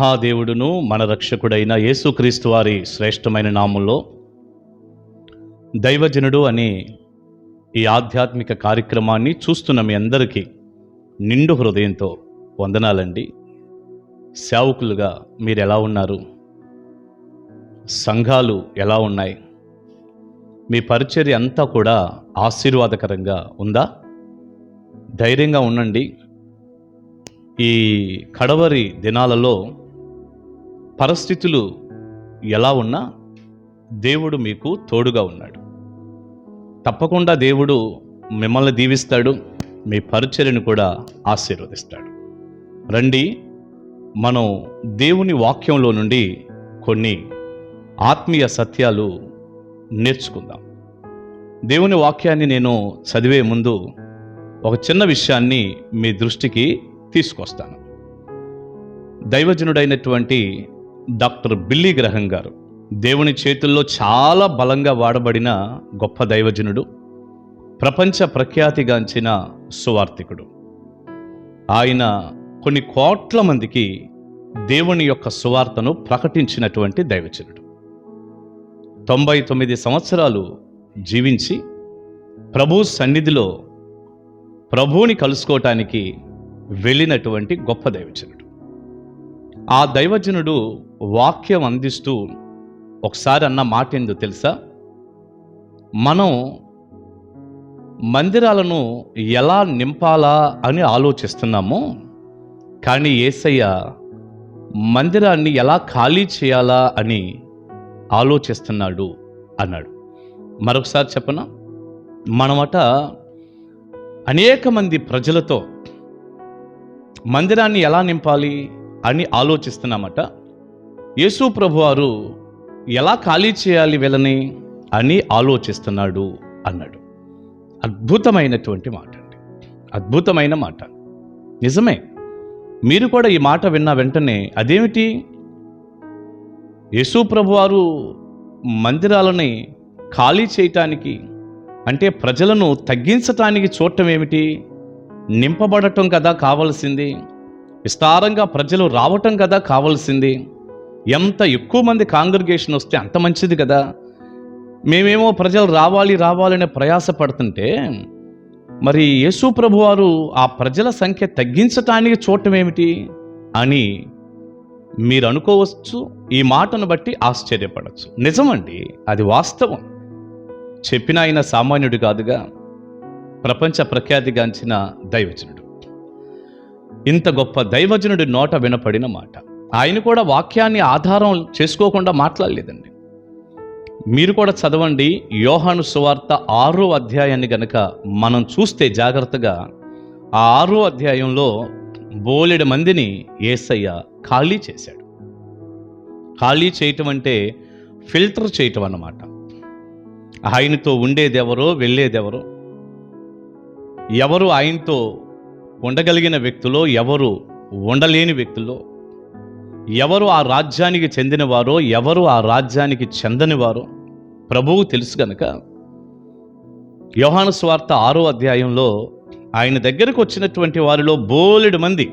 మహాదేవుడును మన రక్షకుడైన యేసుక్రీస్తు వారి శ్రేష్టమైన నామంలో దైవజనుడు అనే ఈ ఆధ్యాత్మిక కార్యక్రమాన్ని చూస్తున్న మీ అందరికీ నిండు హృదయంతో వందనాలండి. సేవకులుగా మీరు ఎలా ఉన్నారు? సంఘాలు ఎలా ఉన్నాయి? మీ పరిచర్య అంతా కూడా ఆశీర్వాదకరంగా ఉందా? ధైర్యంగా ఉండండి. ఈ కడవరి దినాలలో పరిస్థితులు ఎలా ఉన్నా దేవుడు మీకు తోడుగా ఉన్నాడు. తప్పకుండా దేవుడు మిమ్మల్ని దీవిస్తాడు మీ పరిచర్యను కూడా ఆశీర్వదిస్తాడు. రండి మనం దేవుని వాక్యంలో నుండి కొన్ని ఆత్మీయ సత్యాలు నేర్చుకుందాం. దేవుని వాక్యాన్ని నేను చదివే ముందు ఒక చిన్న విషయాన్ని మీ దృష్టికి తీసుకొస్తాను. దైవజనుడైనటువంటి డాక్టర్ బిల్లీ గ్రహం గారు. దేవుని చేతుల్లో చాలా బలంగా వాడబడిన గొప్ప దైవజనుడు ప్రపంచ ప్రఖ్యాతిగాంచిన సువార్థికుడు. ఆయన కొన్ని కోట్ల మందికి దేవుని యొక్క సువార్తను ప్రకటించినటువంటి దైవజనుడు. తొంభై తొమ్మిది సంవత్సరాలు జీవించి ప్రభు సన్నిధిలో ప్రభువుని కలుసుకోవటానికి వెళ్ళినటువంటి గొప్ప దైవజనుడు. ఆ దైవజనుడు వాక్యం అందిస్తూ ఒకసారి అన్న మాట ఏందో తెలుసా? మనం మందిరాలను ఎలా నింపాలా అని ఆలోచిస్తున్నాము కానీ ఏసయ్య మందిరాన్ని ఎలా ఖాళీ చేయాలా అని ఆలోచిస్తున్నాడు అన్నాడు. మరొకసారి చెప్పనా? మనమట అనేక మంది ప్రజలతో మందిరాన్ని ఎలా నింపాలి? అని ఆలోచిస్తున్నామట. యేసు ప్రభువారు ఎలా ఖాళీ చేయాలి వీళ్ళని అని ఆలోచిస్తున్నాడు అన్నాడు. అద్భుతమైనటువంటి మాట అండి. అద్భుతమైన మాట. నిజమే. మీరు కూడా ఈ మాట విన్న వెంటనే అదేమిటి? యేసు ప్రభువారు మందిరాలని ఖాళీ చేయటానికి అంటే ప్రజలను తగ్గించటానికి చూడటం ఏమిటి? నింపబడటం కదా కావలసింది. విస్తారంగా ప్రజలు రావటం కదా కావాల్సింది. ఎంత ఎక్కువ మంది కాంగ్రిగేషన్ వస్తే అంత మంచిది కదా. మేమేమో ప్రజలు రావాలి రావాలనే ప్రయాస పడుతుంటే మరి యేసు ప్రభువారు ఆ ప్రజల సంఖ్య తగ్గించటానికి చూడటం ఏమిటి అని మీరు అనుకోవచ్చు ఈ మాటను బట్టి ఆశ్చర్యపడచ్చు. నిజమండి అది వాస్తవం. చెప్పిన ఆయన సామాన్యుడు కాదుగా ప్రపంచ ప్రఖ్యాతిగాంచిన దైవజనుడు. ఇంత గొప్ప దైవజనుడి నోట వినపడిన మాట. ఆయన కూడా వాక్యాన్ని ఆధారం చేసుకోకుండా మాట్లాడలేదండి. మీరు కూడా చదవండి యోహాను సువార్త ఆరో అధ్యాయాన్ని గనక మనం చూస్తే జాగ్రత్తగా ఆ ఆరో అధ్యాయంలో బోలెడు మందిని ఏసయ్య ఖాళీ చేశాడు. ఖాళీ చేయటం అంటే ఫిల్టర్ చేయటం అన్నమాట. ఆయనతో ఉండేదెవరో వెళ్ళేదెవరో ఎవరు ఆయనతో ఉండగలిగిన వ్యక్తులో ఎవరు ఉండలేని వ్యక్తులో? ఎవరు ఆ రాజ్యానికి చెందినవారో ఎవరు ఆ రాజ్యానికి చెందనివారో ప్రభువు తెలుసు గనక యోహాను స్వార్త ఆరో అధ్యాయంలో ఆయన దగ్గరకు వచ్చినటువంటి వారిలో బోలెడు మంది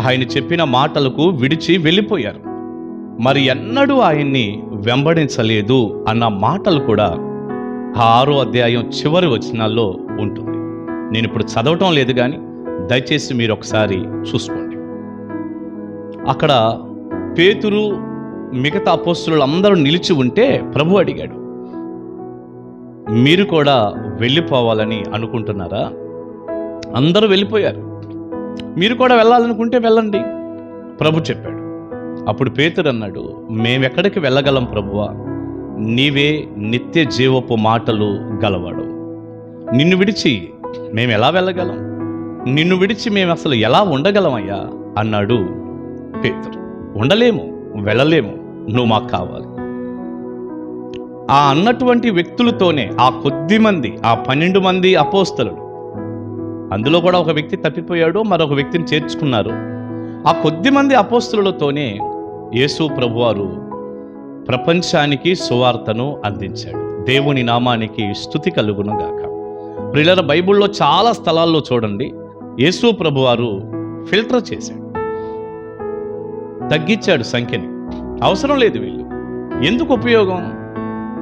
ఆయన చెప్పిన మాటలకు విడిచి వెళ్ళిపోయారు. మరి ఎన్నడూ ఆయన్ని వెంబడించలేదు అన్న మాటలు కూడా ఆ ఆరో అధ్యాయం చివరి వచనాల్లో ఉంటుంది నేను ఇప్పుడు చదవటం లేదు కానీ దయచేసి మీరు ఒకసారి చూసుకోండి. అక్కడ పేతురు మిగతా అపోస్తులు అందరూ నిలిచి ఉంటే ప్రభు అడిగాడు మీరు కూడా వెళ్ళిపోవాలని అనుకుంటున్నారా? అందరూ వెళ్ళిపోయారు. మీరు కూడా వెళ్ళాలనుకుంటే వెళ్ళండి ప్రభు చెప్పాడు. అప్పుడు పేతురు అన్నాడు మేమెక్కడికి వెళ్ళగలం ప్రభువా? నీవే నిత్య జీవపు మాటలు గలవాడు. నిన్ను విడిచి మేము ఎలా వెళ్ళగలం? నిన్ను విడిచి మేము అసలు ఎలా ఉండగలమయ్యా అన్నాడు పేతురు. ఉండలేము వెళ్ళలేము నువ్వు మాకు కావాలి. ఆ అన్నటువంటి వ్యక్తులతోనే ఆ కొద్ది మంది ఆ పన్నెండు మంది అపోస్తలు. అందులో కూడా ఒక వ్యక్తి తప్పిపోయాడు మరొక వ్యక్తిని చేర్చుకున్నారు. ఆ కొద్ది మంది అపోస్తులతోనే యేసు ప్రభువారు ప్రపంచానికి సువార్తను అందించాడు. దేవుని నామానికి స్థుతి కలుగునుగాక. ప్రియుల బైబిల్లో చాలా స్థలాల్లో చూడండి. యేసు ప్రభువారు ఫిల్టర్ చేశాడు. తగ్గించాడు సంఖ్యని. అవసరం లేదు వీళ్ళు. ఎందుకు ఉపయోగం?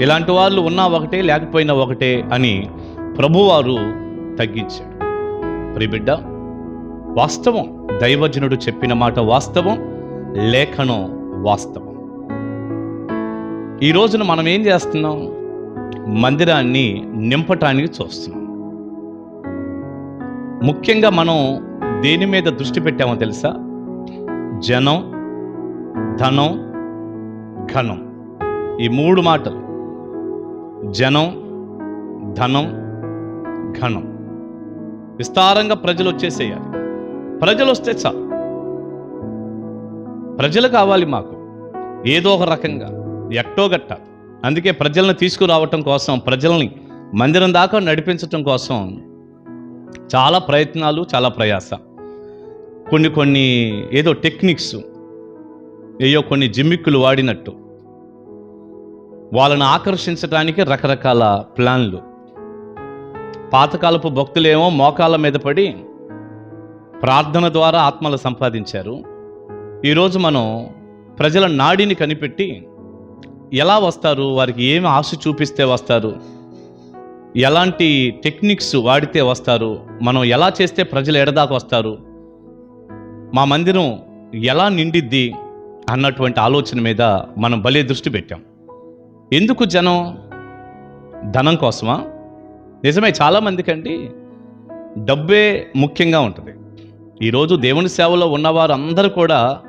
ఇలాంటి వాళ్ళు ఉన్నా ఒకటే లేకపోయినా ఒకటే అని ప్రభువారు తగ్గించాడు. ప్రిబిడ్డ వాస్తవం. దైవజనుడు చెప్పిన మాట వాస్తవం లేఖనం వాస్తవం. ఈ రోజున మనం ఏం చేస్తున్నాం? మందిరాన్ని నింపటానికి చూస్తున్నాం. ముఖ్యంగా మనం దేని మీద దృష్టి పెట్టామో తెలుసా? జనం ధనం ఘనం. ఈ మూడు మాటలు. జనం ధనం ఘనం. విస్తారంగా ప్రజలు వచ్చేసేయాలి. ప్రజలు వస్తే చాలు. ప్రజలు కావాలి మాకు. ఏదో ఒక రకంగా. ఎట్టో గట్ట అందుకే ప్రజలను తీసుకురావటం కోసం ప్రజల్ని మందిరం దాకా నడిపించటం కోసం చాలా ప్రయత్నాలు చాలా ప్రయాస. కొన్ని కొన్ని ఏదో టెక్నిక్స్ ఏయో కొన్ని జిమ్మిక్కులు వాడినట్టు. వాళ్ళని ఆకర్షించడానికి రకరకాల ప్లాన్లు. పాతకాలపు భక్తులేమో మోకాళ్ళ మీద పడి ప్రార్థన ద్వారా ఆత్మలు సంపాదించారు. ఈరోజు మనం ప్రజల నాడిని కనిపెట్టి ఎలా వస్తారు వారికి ఏమి ఆశ చూపిస్తే వస్తారు ఎలాంటి టెక్నిక్స్ వాడితే వస్తారు? మనం ఎలా చేస్తే ప్రజలు ఎడదాకా వస్తారు? మా మందిరం ఎలా నిండిద్ది? అన్నటువంటి ఆలోచన మీద మనం భలే దృష్టి పెట్టాం. ఎందుకు జనం ధనం కోసమా? నిజమే చాలామందికండి డబ్బే ముఖ్యంగా ఉంటుంది. ఈరోజు దేవుని సేవలో ఉన్నవారు అందరూ కూడా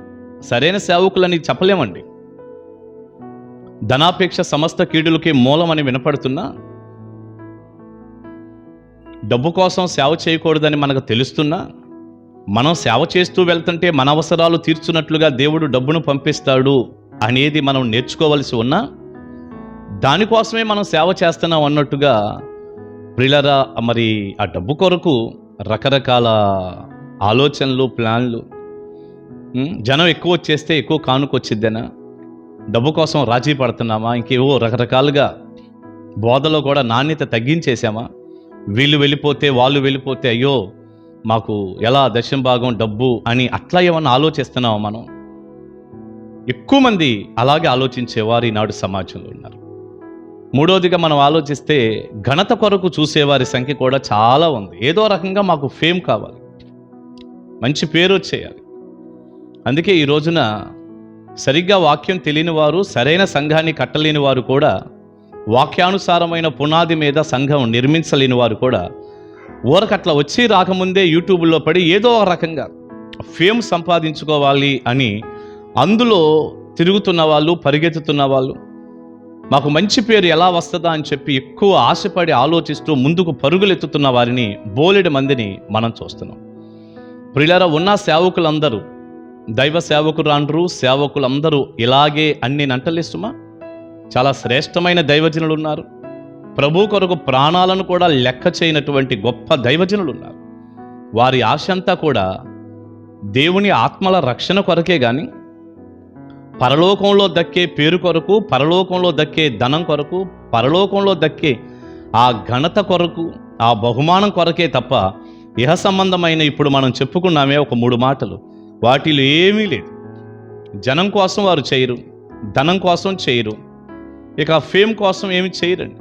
సరైన సేవకులని చెప్పలేమండి. ధనాపేక్ష సమస్త కీడులకి మూలమని వినపడుతున్నా డబ్బు కోసం సేవ చేయకూడదని మనకు తెలుస్తున్నా మనం సేవ చేస్తూ వెళ్తుంటే మన అవసరాలు తీర్చున్నట్లుగా దేవుడు డబ్బును పంపిస్తాడు అనేది మనం నేర్చుకోవలసి ఉన్నా దానికోసమే మనం సేవ చేస్తున్నాం అన్నట్టుగా ప్రిలరా మరి ఆ డబ్బు కొరకు రకరకాల ఆలోచనలు ప్లాన్లు జనం ఎక్కువ వచ్చేస్తే ఎక్కువ కానుకొచ్చిద్దేనా డబ్బు కోసం రాజీ పడుతున్నామా? ఇంకేవో రకరకాలుగా బోధలో కూడా నాణ్యత తగ్గించేసామా వీళ్ళు వెళ్ళిపోతే వాళ్ళు వెళ్ళిపోతే అయ్యో మాకు ఎలా దశం భాగం డబ్బు అని అట్లా ఏమన్నా ఆలోచిస్తున్నామా మనం? ఎక్కువ మంది అలాగే ఆలోచించేవారు ఈనాడు సమాజంలో ఉన్నారు. మూడోదిగా మనం ఆలోచిస్తే ఘనత కొరకు చూసేవారి సంఖ్య కూడా చాలా ఉంది. ఏదో రకంగా మాకు ఫేమ్ కావాలి. మంచి పేరు వచ్చేయాలి. అందుకే ఈ రోజున సరిగ్గా వాక్యం తెలియని వారు సరైన సంఘాన్ని కట్టలేని వారు కూడా వాక్యానుసారమైన పునాది మీద సంఘం నిర్మించలేని వారు కూడా ఊరకట్ల వచ్చి రాకముందే యూట్యూబ్లో పడి ఏదో ఒక రకంగా ఫేమ్ సంపాదించుకోవాలి అని అందులో తిరుగుతున్న వాళ్ళు పరిగెత్తుతున్న వాళ్ళు మాకు మంచి పేరు ఎలా వస్తుందా అని చెప్పి ఎక్కువ ఆశపడి ఆలోచిస్తూ ముందుకు పరుగులెత్తుతున్న వారిని బోలెడు మందిని మనం చూస్తున్నాం. ప్రియులారా ఉన్న సేవకులందరూ దైవ సేవకురాండ్రు సేవకులందరూ ఇలాగే అన్ని నంటలేస్తుమా? చాలా శ్రేష్టమైన దైవజనులు ఉన్నారు ప్రభు కొరకు ప్రాణాలను కూడా లెక్క చేయనటువంటి గొప్ప దైవజనులు ఉన్నారు వారి ఆశ అంతా కూడా దేవుని ఆత్మల రక్షణ కొరకే కానీ పరలోకంలో దక్కే పేరు కొరకు పరలోకంలో దక్కే ధనం కొరకు పరలోకంలో దక్కే ఆ ఘనత కొరకు ఆ బహుమానం కొరకే తప్ప ఇహ సంబంధమైన ఇప్పుడు మనం చెప్పుకున్నామే ఒక మూడు మాటలు. వాటిలో ఏమీ లేదు. జనం కోసం వారు చేయరు ధనం కోసం చేయరు ఇక ఫేమ్ కోసం ఏమి చేయరండి.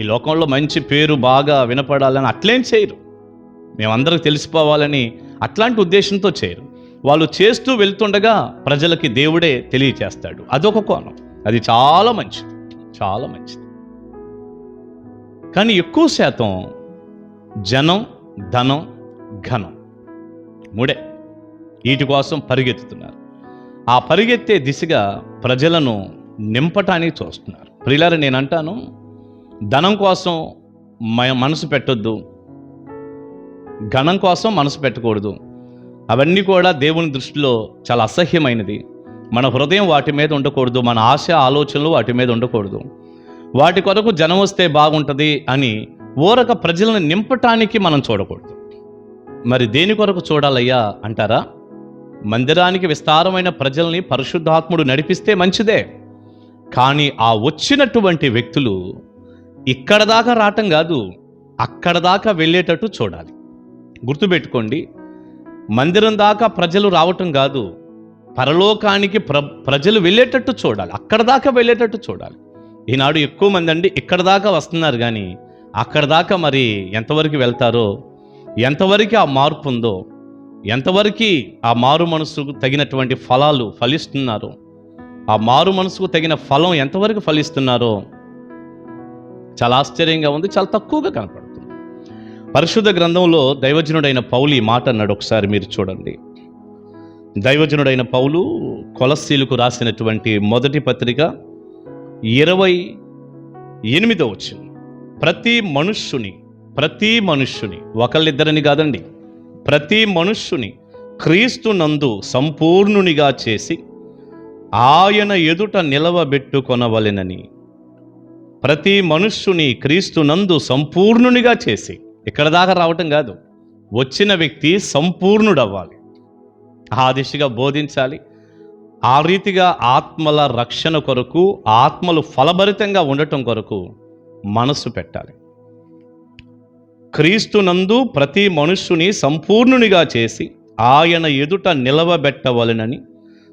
ఈ లోకంలో మంచి పేరు బాగా వినపడాలని అట్లేం చేయరు. మేమందరికి తెలిసిపోవాలని అట్లాంటి ఉద్దేశంతో చేయరు. వాళ్ళు చేస్తూ వెళ్తుండగా ప్రజలకి దేవుడే తెలియచేస్తాడు. అదొక కోణం. అది చాలా మంచిది. చాలా మంచిది. కానీ ఎక్కువ శాతం జనం ధనం ఘనం మూడే. వీటి కోసం పరిగెత్తుతున్నారు. ఆ పరిగెత్తే దిశగా ప్రజలను నింపటానికి చూస్తున్నారు. ప్రియులారు నేను అంటాను ధనం కోసం మ- మనసు పెట్టొద్దు. ఘనం కోసం మనసు పెట్టకూడదు. అవన్నీ కూడా దేవుని దృష్టిలో చాలా అసహ్యమైనది. మన హృదయం వాటి మీద ఉండకూడదు. మన ఆశ ఆలోచనలు వాటి మీద ఉండకూడదు. వాటి కొరకు జనం వస్తే బాగుంటుంది అని ఊరక ప్రజలను నింపటానికి మనం చూడకూడదు. మరి దేని కొరకు చూడాలయ్యా అంటారా? మందిరానికి విస్తారమైన ప్రజల్ని పరిశుద్ధాత్ముడు నడిపిస్తే మంచిదే. కానీ ఆ వచ్చినటువంటి వ్యక్తులు ఇక్కడ దాకా రావటం కాదు అక్కడ దాకా వెళ్ళేటట్టు చూడాలి. గుర్తుపెట్టుకోండి మందిరం దాకా ప్రజలు రావటం కాదు పరలోకానికి ప్ర ప్రజలు వెళ్ళేటట్టు చూడాలి అక్కడ దాకా వెళ్ళేటట్టు చూడాలి. ఈనాడు ఎక్కువ మంది అండి ఇక్కడ దాకా వస్తున్నారు కానీ అక్కడ దాకా మరి ఎంతవరకు వెళ్తారో ఎంతవరకు ఆ మార్పు ఉందో ఎంతవరకు ఆ మారు మనసుకు తగినటువంటి ఫలాలు ఫలిస్తున్నారో ఆ మారు మనసుకు తగిన ఫలం ఎంతవరకు ఫలిస్తున్నారో చాలా ఆశ్చర్యంగా ఉంది చాలా తక్కువగా కనపడుతుంది. పరిశుద్ధ గ్రంథంలో దైవజనుడైన పౌలు ఈ మాట అన్నాడు ఒకసారి మీరు చూడండి. దైవజనుడైన పౌలు కొలస్సీలకు రాసినటువంటి మొదటి పత్రిక ఇరవై ఎనిమిదో వచ్చింది ప్రతి మనుష్యుని ప్రతి మనుష్యుని ఒకళ్ళిద్దరిని కాదండి ప్రతి మనుష్యుని క్రీస్తు నందు సంపూర్ణునిగా చేసి ఆయన ఎదుట నిలవబెట్టుకొనవలెనని. ప్రతి మనుష్యుని క్రీస్తు నందు సంపూర్ణునిగా చేసి ఇక్కడ దాకా రావటం కాదు వచ్చిన వ్యక్తి సంపూర్ణుడవ్వాలి. ఆ దిశగా బోధించాలి. ఆ రీతిగా ఆత్మల రక్షణ కొరకు ఆత్మలు ఫలభరితంగా ఉండటం కొరకు మనస్సు పెట్టాలి. క్రీస్తునందు ప్రతి మనుష్యుని సంపూర్ణునిగా చేసి ఆయన ఎదుట నిలవబెట్టవలనని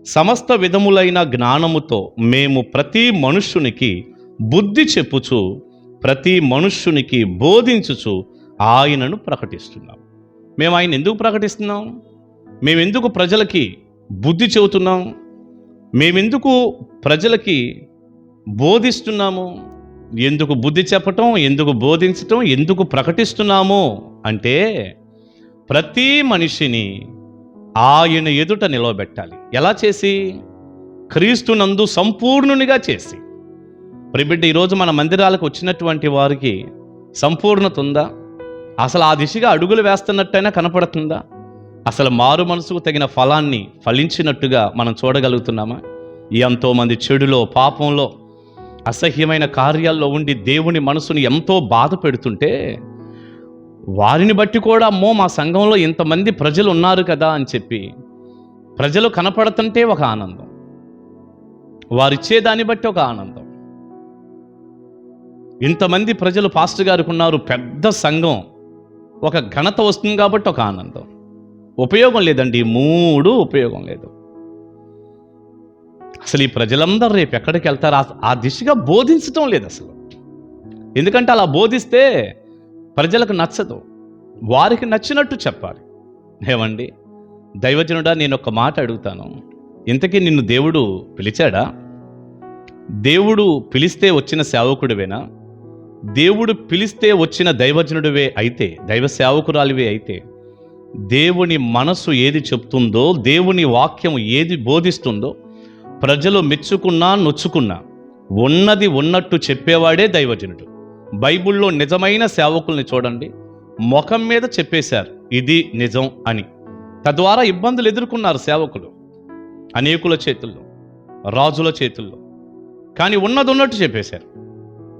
సమస్త విధములైన జ్ఞానముతో మేము ప్రతి మనుష్యునికి బుద్ధి చెప్పుచు ప్రతి మనుష్యునికి బోధించుచు ఆయనను ప్రకటిస్తున్నాం. మేము ఆయన ఎందుకు ప్రకటిస్తున్నాం? మేమెందుకు ప్రజలకి బుద్ధి చెబుతున్నాం? మేమెందుకు ప్రజలకి బోధిస్తున్నాము? ఎందుకు బుద్ధి చెప్పటం? ఎందుకు బోధించటం? ఎందుకు ప్రకటిస్తున్నాము? అంటే ప్రతి మనిషిని ఆయన ఎదుట నిలవబెట్టాలి. ఎలా చేసి? క్రీస్తునందు సంపూర్ణునిగా చేసి. ప్రిబిడ్డ ఈరోజు మన మందిరాలకు వచ్చినటువంటి వారికి సంపూర్ణత ఉందా? అసలు ఆ దిశగా అడుగులు వేస్తున్నట్టయినా కనపడుతుందా? అసలు మారు మనసుకు తగిన ఫలాన్ని ఫలించినట్టుగా మనం చూడగలుగుతున్నామా? ఎంతోమంది చెడులో పాపంలో అసహ్యమైన కార్యాల్లో ఉండి దేవుని మనసుని ఎంతో బాధ పెడుతుంటే వారిని బట్టి కూడా అమ్మో మా సంఘంలో ఇంతమంది ప్రజలు ఉన్నారు కదా అని చెప్పి ప్రజలు కనపడుతుంటే ఒక ఆనందం. వారిచ్చే దాన్ని బట్టి ఒక ఆనందం. ఇంతమంది ప్రజలు పాస్టర్ గారికి ఉన్నారు పెద్ద సంఘం. ఒక ఘనత వస్తుంది కాబట్టి ఒక ఆనందం. ఉపయోగం లేదండి మూడు ఉపయోగం లేదు. అసలు ఈ ప్రజలందరూ రేపు ఎక్కడికి వెళ్తారు? ఆ- ఆ దిశగా బోధించటం లేదు అసలు. ఎందుకంటే అలా బోధిస్తే ప్రజలకు నచ్చదు. వారికి నచ్చినట్టు చెప్పాలి. ఏమండి? దైవజనుడా నేను ఒక మాట అడుగుతాను. ఇంతకీ నిన్ను దేవుడు పిలిచాడా? దేవుడు పిలిస్తే వచ్చిన సేవకుడివేనా? దేవుడు పిలిస్తే వచ్చిన దైవజనుడివే అయితే దైవ సేవకురాలివే అయితే దేవుని మనసు ఏది చెప్తుందో దేవుని వాక్యం ఏది బోధిస్తుందో ప్రజలు మెచ్చుకున్నా నొచ్చుకున్నా ఉన్నది ఉన్నట్టు చెప్పేవాడే దైవజనుడు. బైబిల్లో నిజమైన సేవకుల్ని చూడండి. ముఖం మీద చెప్పేశారు ఇది నిజం అని. తద్వారా ఇబ్బందులు ఎదుర్కొన్నారు సేవకులు అనేకుల చేతుల్లో రాజుల చేతుల్లో. కానీ ఉన్నది ఉన్నట్టు చెప్పేశారు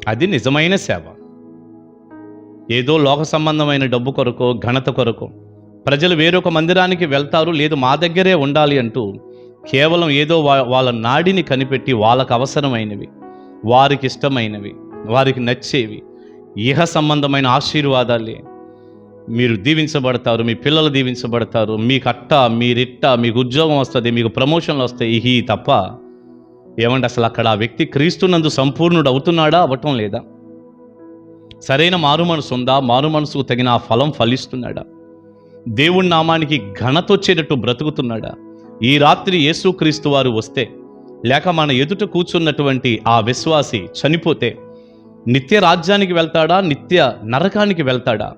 అది నిజమైన సేవ. ఏదో లోక సంబంధమైన డబ్బు కొరకు ఘనత కొరకు ప్రజలు వేరొక మందిరానికి వెళ్తారు లేదు మా దగ్గరే ఉండాలి అంటూ కేవలం ఏదో వా- వాళ్ళ నాడిని కనిపెట్టి వాళ్ళకు అవసరమైనవి వారికి ఇష్టమైనవి వారికి నచ్చేవి. ఇహ సంబంధమైన ఆశీర్వాదాలే. మీరు దీవించబడతారు మీ పిల్లలు దీవించబడతారు మీకు అట్ట మీరిట్ట మీకు ఉద్యోగం వస్తుంది మీకు ప్రమోషన్లు వస్తాయి ఇహి తప్ప ఏమంటే అసలు అక్కడ ఆ వ్యక్తి క్రీస్తునందు సంపూర్ణుడు అవుతున్నాడా అవ్వటం లేదా? సరైన మారు మనసు ఉందా? మారు మనసుకు తగిన ఆ ఫలం ఫలిస్తున్నాడా? దేవుడి నామానికి ఘనత వచ్చేటట్టు బ్రతుకుతున్నాడా? ఈ రాత్రి యేసుక్రీస్తు వారు వస్తే లేక మన ఎదుట కూర్చున్నటువంటి ఆ విశ్వాసి చనిపోతే నిత్య రాజ్యానికి వెళ్తాడా? నిత్య నరకానికి వెళ్తాడా?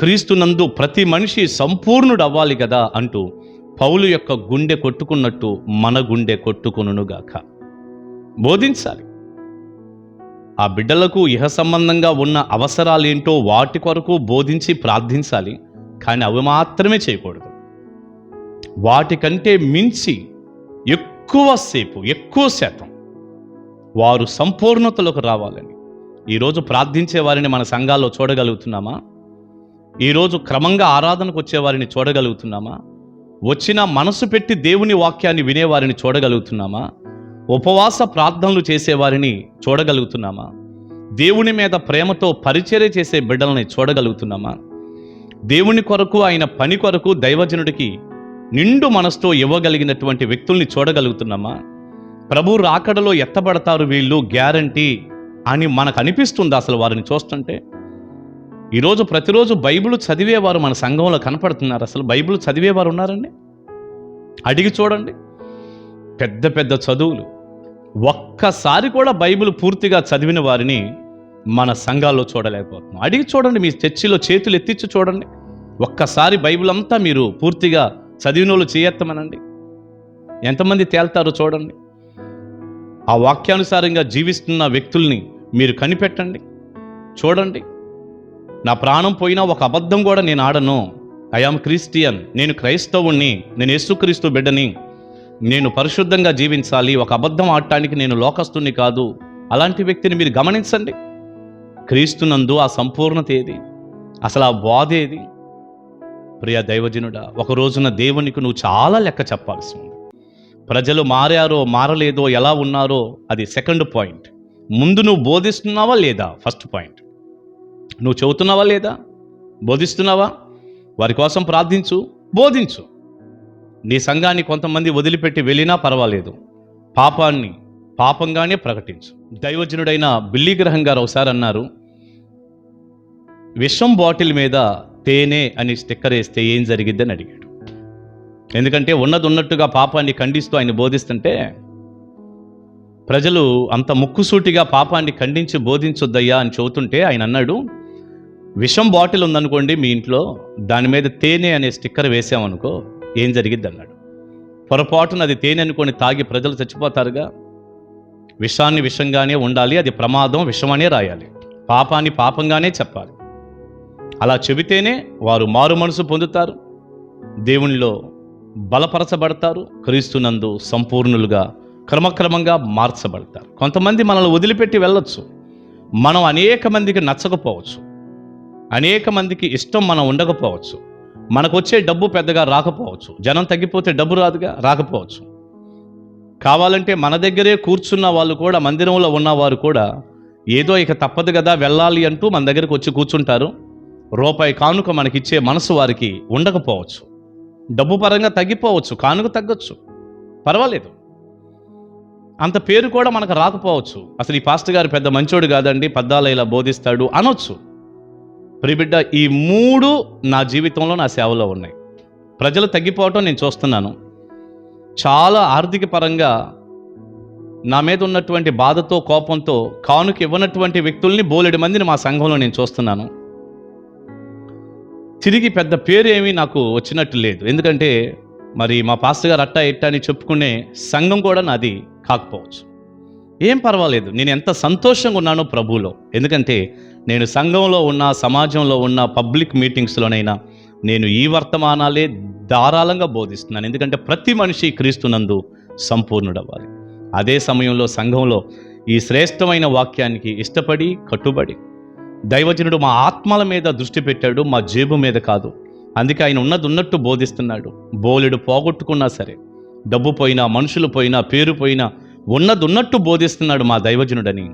క్రీస్తునందు ప్రతి మనిషి సంపూర్ణుడు అవ్వాలి కదా అంటూ పౌలు యొక్క గుండె కొట్టుకున్నట్టు మన గుండె కొట్టుకునుగాక బోధించాలి. ఆ బిడ్డలకు ఇహ సంబంధంగా ఉన్న అవసరాలేంటో వాటి కొరకు బోధించి ప్రార్థించాలి. కానీ అవి మాత్రమే చేయకూడదు. వాటికంటే మించి ఎక్కువ సేపు ఎక్కువ శాతం వారు సంపూర్ణతలోకి రావాలని ఈరోజు ప్రార్థించే వారిని మన సంఘాల్లో చూడగలుగుతున్నామా? ఈరోజు క్రమంగా ఆరాధనకు వచ్చేవారిని చూడగలుగుతున్నామా? వచ్చిన మనసు పెట్టి దేవుని వాక్యాన్ని వినేవారిని చూడగలుగుతున్నామా? ఉపవాస ప్రార్థనలు చేసేవారిని చూడగలుగుతున్నామా? దేవుని మీద ప్రేమతో పరిచర్య చేసే బిడ్డలని చూడగలుగుతున్నామా? దేవుని కొరకు ఆయన పని కొరకు దైవజనుడికి నిండు మనసుతో ఇవ్వగలిగినటువంటి వ్యక్తుల్ని చూడగలుగుతున్నామా? ప్రభు రాకడలో ఎత్తబడతారు వీళ్ళు గ్యారంటీ. అని మనకు అనిపిస్తుంది అసలు వారిని చూస్తుంటే? ఈరోజు ప్రతిరోజు బైబిల్ చదివేవారు మన సంఘంలో కనపడుతున్నారు. అసలు బైబిల్ చదివేవారు ఉన్నారండి? అడిగి చూడండి. పెద్ద పెద్ద చదువులు. ఒక్కసారి కూడా బైబిల్ పూర్తిగా చదివిన వారిని మన సంఘాల్లో చూడలేకపోతున్నాం. అడిగి చూడండి మీ చర్చిలో చేతులు ఎత్తిచ్చి చూడండి. ఒక్కసారి బైబిల్ అంతా మీరు పూర్తిగా చదివిన వాళ్ళు చేయెత్తమనండి. ఎంతమంది తేల్తారో చూడండి. ఆ వాక్యానుసారంగా జీవిస్తున్న వ్యక్తుల్ని మీరు కనిపెట్టండి. చూడండి. నా ప్రాణం పోయినా ఒక అబద్ధం కూడా నేను ఆడను. ఐఆమ్ క్రిస్టియన్ నేను క్రైస్తవుణ్ణి. నేను యేసుక్రీస్తు బిడ్డని. నేను పరిశుద్ధంగా జీవించాలి. ఒక అబద్ధం ఆడటానికి నేను లోకస్తుని కాదు. అలాంటి వ్యక్తిని మీరు గమనించండి. క్రీస్తునందు ఆ సంపూర్ణత ఏది? అసలు ఆ బాధ ఏది? ప్రియ దైవజనుడా ఒక రోజున దేవునికి నువ్వు చాలా లెక్క చెప్పాల్సి ఉంది. ప్రజలు మారారో మారలేదో ఎలా ఉన్నారో అది సెకండ్ పాయింట్. ముందు నువ్వు బోధిస్తున్నావా లేదా? ఫస్ట్ పాయింట్ నువ్వు చెబుతున్నావా లేదా? బోధిస్తున్నావా? వారి కోసం ప్రార్థించు బోధించు. నీ సంఘాన్ని కొంతమంది వదిలిపెట్టి వెళ్ళినా పర్వాలేదు. పాపాన్ని పాపంగానే ప్రకటించు. దైవజనుడైన బిల్లీ గ్రహం గారు ఒకసారి అన్నారు విషం బాటిల్ మీద తేనె అని స్టిక్కర్ వేస్తే ఏం జరిగిద్దని అడిగాడు. ఎందుకంటే ఉన్నది ఉన్నట్టుగా పాపాన్ని ఖండిస్తూ ఆయన బోధిస్తుంటే ప్రజలు అంత ముక్కుసూటిగా పాపాన్ని ఖండించి బోధించొద్దయ్యా అని చెబుతుంటే ఆయన అన్నాడు విషం బాటిల్ ఉందనుకోండి మీ ఇంట్లో దాని మీద తేనె అనే స్టిక్కర్ వేసామనుకో ఏం జరిగిద్ది అన్నాడు పొరపాటున అది తేనె అనుకొని తాగి ప్రజలు చచ్చిపోతారుగా. విషాన్ని విషంగానే ఉండాలి అది ప్రమాదం విషమనే రాయాలి. పాపాన్ని పాపంగానే చెప్పాలి. అలా చెబితేనే వారు మారు మనసు పొందుతారు. దేవునిలో బలపరచబడతారు. క్రీస్తునందు సంపూర్ణులుగా క్రమక్రమంగా మార్చబడతారు. కొంతమంది మనల్ని వదిలిపెట్టి వెళ్ళొచ్చు. మనం అనేక మందికి నచ్చకపోవచ్చు. అనేక మందికి ఇష్టం మనం ఉండకపోవచ్చు. మనకు వచ్చే డబ్బు పెద్దగా రాకపోవచ్చు. జనం తగ్గిపోతే డబ్బు రాదుగా రాకపోవచ్చు. కావాలంటే మన దగ్గరే కూర్చున్న వాళ్ళు కూడా మందిరంలో ఉన్నవారు కూడా ఏదో ఇక తప్పదు కదా వెళ్ళాలి అంటూ మన దగ్గరకు వచ్చి కూర్చుంటారు. రూపాయి కానుక మనకిచ్చే మనసు వారికి ఉండకపోవచ్చు. డబ్బు పరంగా తగ్గిపోవచ్చు కానుక తగ్గొచ్చు. పర్వాలేదు. అంత పేరు కూడా మనకు రాకపోవచ్చు. అసలు ఈ పాస్టర్ గారు పెద్ద మంచోడు కాదండి పద్దాలు ఇలా బోధిస్తాడు అనొచ్చు. ప్రిబిడ్డ ఈ మూడు నా జీవితంలో నా సేవలో ఉన్నాయి. ప్రజలు తగ్గిపోవటం నేను చూస్తున్నాను. చాలా ఆర్థిక పరంగా నా మీద ఉన్నటువంటి బాధతో కోపంతో కానుక ఇవ్వనటువంటి వ్యక్తుల్ని బోలెడు మందిని మా సంఘంలో నేను చూస్తున్నాను. తిరిగి పెద్ద పేరు ఏమీ నాకు వచ్చినట్టు లేదు. ఎందుకంటే మరి మా పాస్టర్ గారు అట్టా ఇట్టా అని చెప్పుకునే సంఘం కూడా నాది. కాకపోవచ్చు. ఏం పర్వాలేదు. నేను ఎంత సంతోషంగా ఉన్నానో ప్రభువులో. ఎందుకంటే నేను సంఘంలో ఉన్న సమాజంలో ఉన్న పబ్లిక్ మీటింగ్స్లోనైనా నేను ఈ వర్తమానాలే ధారాళంగా బోధిస్తున్నాను. ఎందుకంటే ప్రతి మనిషి క్రీస్తునందు సంపూర్ణుడవ్వాలి. అదే సమయంలో సంఘంలో ఈ శ్రేష్టమైన వాక్యానికి ఇష్టపడి కట్టుబడి దైవజనుడు మా ఆత్మల మీద దృష్టి పెట్టాడు మా జేబు మీద కాదు. అందుకే ఆయన ఉన్నది ఉన్నట్టు బోధిస్తున్నాడు. బోలెడు పోగొట్టుకున్నా సరే. డబ్బు పోయినా మనుషులు పోయినా పేరు పోయినా ఉన్నదున్నట్టు బోధిస్తున్నాడు మా దైవజనుడని.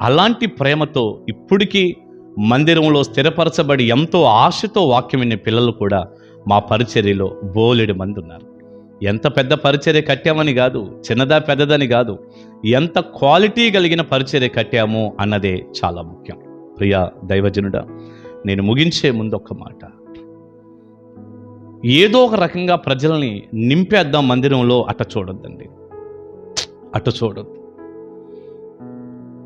అలాంటి ప్రేమతో ఇప్పటికీ మందిరంలో స్థిరపరచబడి ఎంతో ఆశతో వాక్యం వినే పిల్లలు కూడా మా పరిచర్యలో బోలెడు మంది ఉన్నారు. ఎంత పెద్ద పరిచర్య కట్టామని కాదు చిన్నదా పెద్దదని కాదు ఎంత క్వాలిటీ కలిగిన పరిచర్య కట్టాము అన్నదే చాలా ముఖ్యం. ప్రియా దైవజనుడా నేను ముగించే ముందు ఒక మాట. ఏదో ఒక రకంగా ప్రజల్ని నింపేద్దాం మందిరంలో అట్ట చూడొద్దండి. అట్ట చూడొద్దు.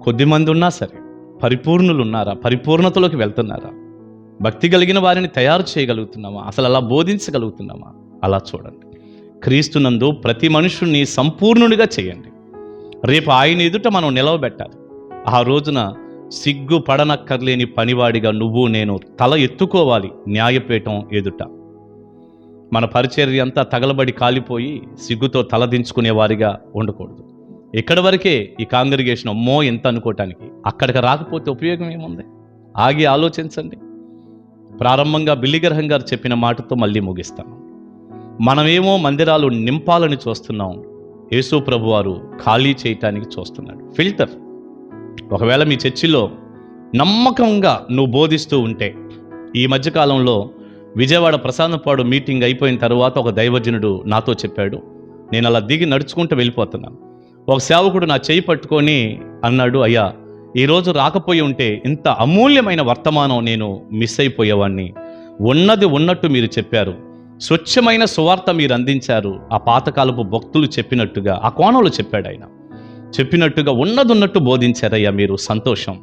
కొద్దిమంది ఉన్నా సరే పరిపూర్ణులు ఉన్నారా పరిపూర్ణతలోకి వెళ్తున్నారా? భక్తి కలిగిన వారిని తయారు చేయగలుగుతున్నామా? అసలు అలా బోధించగలుగుతున్నామా? అలా చూడండి. క్రీస్తునందు ప్రతి మనుషుణ్ణి సంపూర్ణుడిగా చేయండి. రేపు ఆయన ఎదుట మనం నిలవబెట్టాలి. ఆ రోజున సిగ్గు పడనక్కర్లేని పనివాడిగా నువ్వు నేను తల ఎత్తుకోవాలి న్యాయపీఠం ఎదుట. మన పరిచర్య అంతా తగలబడి కాలిపోయి సిగ్గుతో తలదించుకునే వారిగా ఉండకూడదు. ఇక్కడ వరకే ఈ కాంగ్రిగేషన్ అమ్మో ఎంత అనుకోవటానికి అక్కడికి రాకపోతే ఉపయోగం ఏముంది? ఆగి ఆలోచించండి. ప్రారంభంగా బిల్లిగ్రహం గారు చెప్పిన మాటతో మళ్ళీ ముగిస్తాను. మనమేమో మందిరాలు నింపాలని చూస్తున్నాం. యేసు ప్రభు వారు ఖాళీ చేయటానికి చూస్తున్నాడు. ఫిల్టర్. ఒకవేళ మీ చర్చిలో నమ్మకంగా నువ్వు బోధిస్తూ ఉంటే ఈ మధ్యకాలంలో విజయవాడ ప్రసాదపాడు మీటింగ్ అయిపోయిన తర్వాత ఒక దైవజనుడు నాతో చెప్పాడు నేను అలా దిగి నడుచుకుంటూ వెళ్ళిపోతున్నాను. ఒక సేవకుడు నా చేయి పట్టుకొని అన్నాడు అయ్యా ఈరోజు రాకపోయి ఉంటే ఇంత అమూల్యమైన వర్తమానం నేను మిస్ అయిపోయేవాడిని ఉన్నది ఉన్నట్టు మీరు చెప్పారు. స్వచ్ఛమైన సువార్త మీరు అందించారు. ఆ పాతకాలపు భక్తులు చెప్పినట్టుగా ఆ కోణంలో చెప్పాడు ఆయన. చెప్పినట్టుగా ఉన్నది ఉన్నట్టు బోధించారయ్యా మీరు సంతోషం.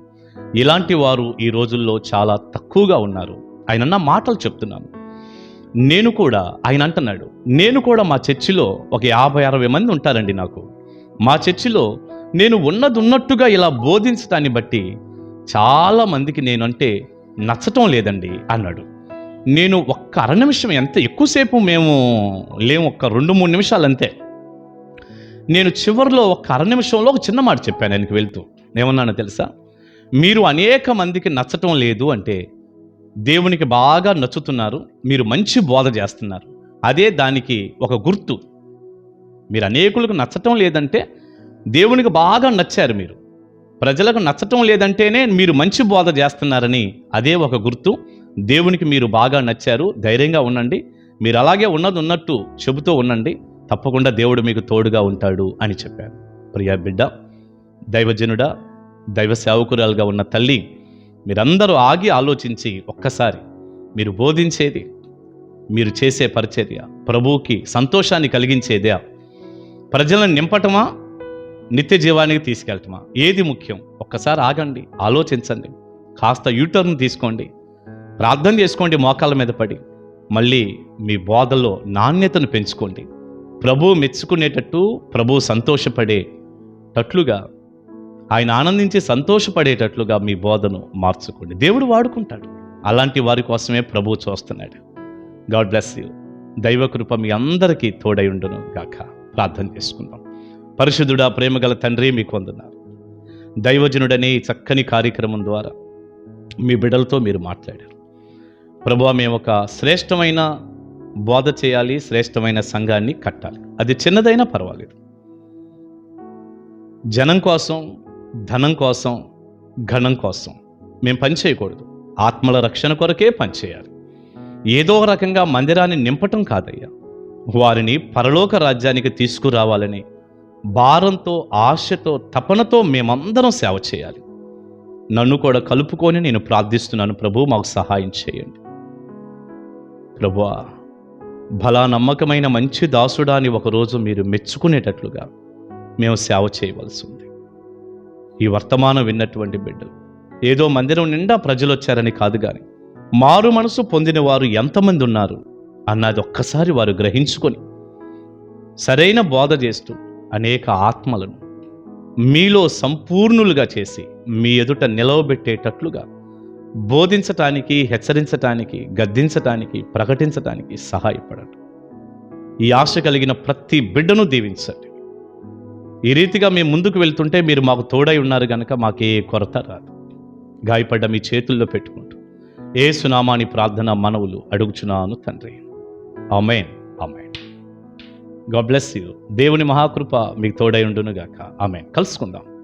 ఇలాంటి వారు ఈ రోజుల్లో చాలా తక్కువగా ఉన్నారు. ఆయన అన్న మాటలు చెప్తున్నాను. నేను కూడా ఆయన అంటున్నాడు నేను కూడా మా చర్చిలో ఒక యాభై అరవై మంది ఉంటారండి నాకు. మా చర్చిలో నేను ఉన్నది ఉన్నట్టుగా ఇలా బోధించడాన్ని బట్టి చాలా మందికి నేనంటే నచ్చటం లేదండి అన్నాడు. నేను ఒక్క అర నిమిషం ఎంత ఎక్కువసేపు మేము లేము ఒక్క రెండు మూడు నిమిషాలు అంతే నేను చివరిలో ఒక అర నిమిషంలో ఒక చిన్న మాట చెప్పాను ఆయనకి వెళ్తూ. ఏమన్నానో తెలుసా? మీరు అనేక మందికి నచ్చటం లేదు అంటే దేవునికి బాగా నచ్చుతున్నారు మీరు మంచి బోధ చేస్తున్నారు. అదే దానికి ఒక గుర్తు. మీరు అనేకులకు నచ్చటం లేదంటే దేవునికి బాగా నచ్చారు మీరు. ప్రజలకు నచ్చటం లేదంటేనే మీరు మంచి బోధ చేస్తున్నారని అదే ఒక గుర్తు. దేవునికి మీరు బాగా నచ్చారు ధైర్యంగా ఉండండి. మీరు అలాగే ఉన్నది ఉన్నట్టు చెబుతూ ఉండండి. తప్పకుండా దేవుడు మీకు తోడుగా ఉంటాడు అని చెప్పారు. ప్రియా బిడ్డ దైవజనుడా దైవ సేవకురాలుగా ఉన్న తల్లి మీరందరూ ఆగి ఆలోచించి ఒక్కసారి మీరు బోధించేది మీరు చేసే పరిచర్య ప్రభువుకి సంతోషాన్ని కలిగించేదే ప్రజలను నింపటమా నిత్య జీవానికి తీసుకెళ్ళటమా ఏది ముఖ్యం? ఒక్కసారి ఆగండి ఆలోచించండి. కాస్త యూటర్న్ తీసుకోండి. ప్రార్థన చేసుకోండి మోకాళ్ళ మీద పడి. మళ్ళీ మీ బోధలో నాణ్యతను పెంచుకోండి. ప్రభు మెచ్చుకునేటట్టు ప్రభు సంతోషపడేటట్లుగా ఆయన ఆనందించి సంతోషపడేటట్లుగా మీ బోధను మార్చుకోండి. దేవుడు వాడుకుంటాడు. అలాంటి వారి కోసమే ప్రభు చూస్తున్నాడు. God bless you. దైవకృప మీ అందరికీ తోడై ఉండును గాక. ప్రార్థన చేసుకుందాం. పరిశుద్ధుడా ప్రేమగల తండ్రి మీకు వందన్నారు దైవజనుడనే ఈ చక్కని కార్యక్రమం ద్వారా మీ బిడ్డలతో మీరు మాట్లాడారు. ప్రభు మేము ఒక శ్రేష్టమైన బోధ చేయాలి శ్రేష్టమైన సంఘాన్ని కట్టాలి. అది చిన్నదైనా పర్వాలేదు. జనం కోసం ధనం కోసం ఘనం కోసం మేము పని చేయకూడదు. ఆత్మల రక్షణ కొరకే పనిచేయాలి ఏదో రకంగా మందిరాన్ని నింపటం కాదయ్యా. వారిని పరలోక రాజ్యానికి తీసుకురావాలని భారంతో ఆశతో తపనతో మేమందరం సేవ చేయాలి. నన్ను కూడా కలుపుకొని నేను ప్రార్థిస్తున్నాను. ప్రభు మాకు సహాయం చేయండి. ప్రభువా భలా నమ్మకమైన మంచి దాసుడాన్ని ఒకరోజు మీరు మెచ్చుకునేటట్లుగా మేము సేవ చేయవలసి ఉంది. ఈ వర్తమానం విన్నటువంటి బిడ్డలు. ఏదో మందిరం నిండా ప్రజలు వచ్చారని కాదు కానీ మారు మనసు పొందిన వారు ఎంతమంది ఉన్నారు అన్నది ఒక్కసారి వారు గ్రహించుకొని సరైన బోధ చేస్తూ అనేక ఆత్మలను మీలో సంపూర్ణులుగా చేసి మీ ఎదుట నిలవబెట్టేటట్లుగా బోధించటానికి హెచ్చరించటానికి గద్దించటానికి ప్రకటించటానికి సహాయపడండి. ఈ ఆశ కలిగిన ప్రతి బిడ్డను దీవించండి. రీతిగా మేము ముందుకు వెళ్తుంటే మీరు మాకు తోడై ఉన్నారు కనుక మాకే కొరత రాదు. గాయపడ్డ మీ చేతుల్లో పెట్టుకుంటూ ఏ సునామాని ప్రార్థన మనవులు అడుగుచున్నాను తండ్రి. Amen amen God bless you. దేవుని మహాకృప మీకు తోడై ఉండును ఆమె కలుసుకుందాం.